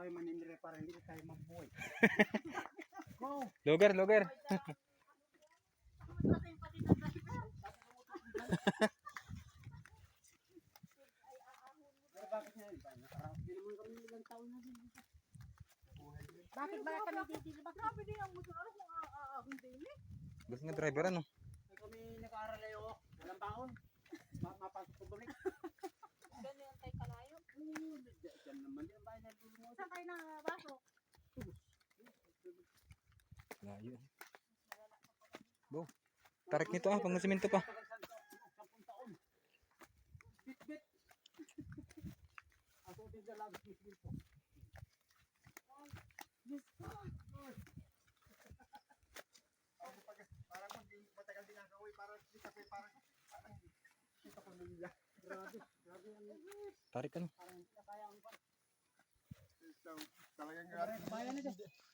tayo maninire para hindi tayo mabuhay. Go! Lugar, lugar. Bakit. Bakit ba kami dito? Ba? Grabe din ang. Ano eh? Gusto nga driver ano? Saan kayo nakabasok? Layo. Bo. Tarik nito ah, pang pa. Ako din sa Silpo. Diyos ko. Ako pag parang matagal din eh, parang kita ko parang ko nila. Grabe, ang Tarik ano? Hindi